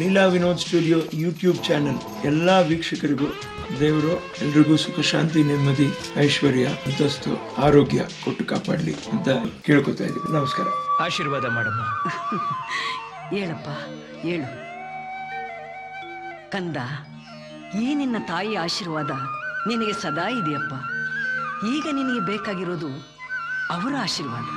Leela Vinod studio YouTube channel. ಎಲ್ಲ ವೀಕ್ಷಕರಿಗೂ ದೇವರು ಎಲ್ರಿಗೂ ಸುಖ ಶಾಂತಿ ನೆಮ್ಮದಿ ಐಶ್ವರ್ಯ ಅಂತಸ್ತು ಆರೋಗ್ಯ ಕೊಟ್ಟು ಕಾಪಾಡಲಿ ಅಂತ ಕೇಳ್ಕೊತಾ ಇದ್ದೀವಿ. ನಮಸ್ಕಾರ. ಆಶೀರ್ವಾದ ಮಾಡಮ್ಮ. ಹೇಳಪ್ಪ ಹೇಳು. ಕಂದ ಈ ನಿನ್ನ ತಾಯಿ ಆಶೀರ್ವಾದ ನಿನಗೆ ಸದಾ ಇದೆಯಪ್ಪ. ಈಗ ನಿನಗೆ ಬೇಕಾಗಿರೋದು ಅವರ ಆಶೀರ್ವಾದ.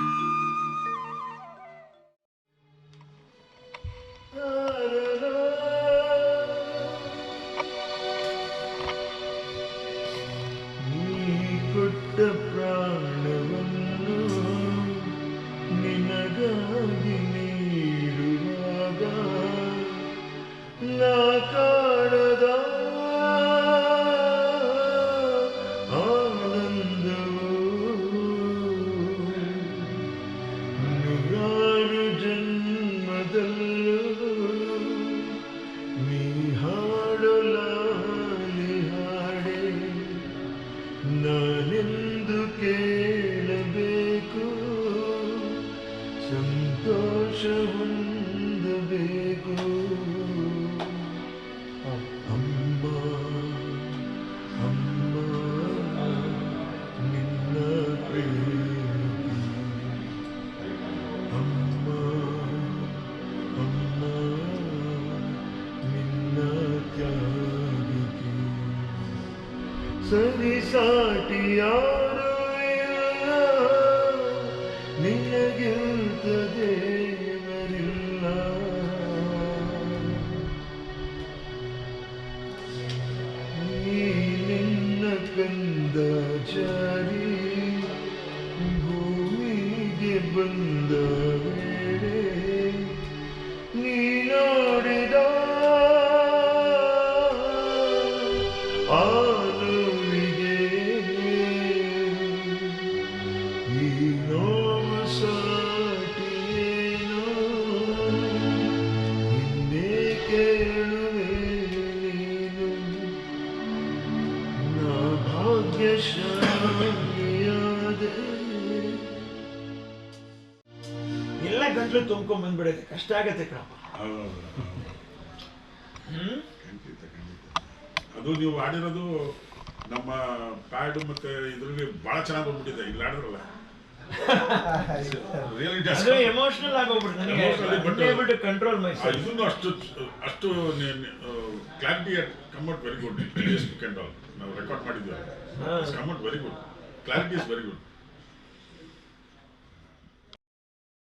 ಕೊಟ್ಟ ಪ್ರಾಣವನ್ನು ನಿನಗಾಗಿ ನೀಡುವಾಗ ನಾ ಕಾಣದ ಆನಂದವು ನೂರಾರು ಜನ್ಮದಲ್ಲೂ ನೀ ನಾನೆಂದು ಕೇಳಬೇಕು? ಸರಿ ಸಾಟಿಯಾರು ಇಲ್ಲ? ನಿನಗಿಂತ ದೇವರಿಲ್ಲ ನೀ ನಿನ್ನ ಕಂದ ಚಾರಿ ಭೂಮಿಗೆ ಬಂದ ಎಲ್ಲ ಗಂಟ್ಲು ತುಂಬ್ಕೊಂಡ್ ಬಂದ್ಬಿಡುತ್ತೆ ಕಷ್ಟ ಆಗತ್ತೆ ಕಣಪ್ಪ. ಹ್ಮ್? ಖಂಡಿತ ಖಂಡಿತ. ಅದು ನೀವು ಆಡಿರೋದು ನಮ್ಮ ಪ್ಯಾಡ್ ಮತ್ತೆ ಇದ್ರಲ್ಲಿ ಬಹಳ ಚೆನ್ನಾಗಿ ಬಂದ್ಬಿಟ್ಟಿದೆ. ಇಲ್ಲಿ ಆಡಿದ್ರಲ್ಲ ರಿಯಲಿ ಅದು ಎಮೋಷನಲ್ ಆಗೋಗ್ಬಿಡ್ತು ನನಗೆ. Able to control myself. ಇದನ್ನು ಅಷ್ಟು ಅಷ್ಟು clarity come out very good to ಕೆಂಡ್ ಆಲ್ ನಾವು ರೆಕಾರ್ಡ್ ಮಾಡಿದ್ವಿ come out very good clarity is very good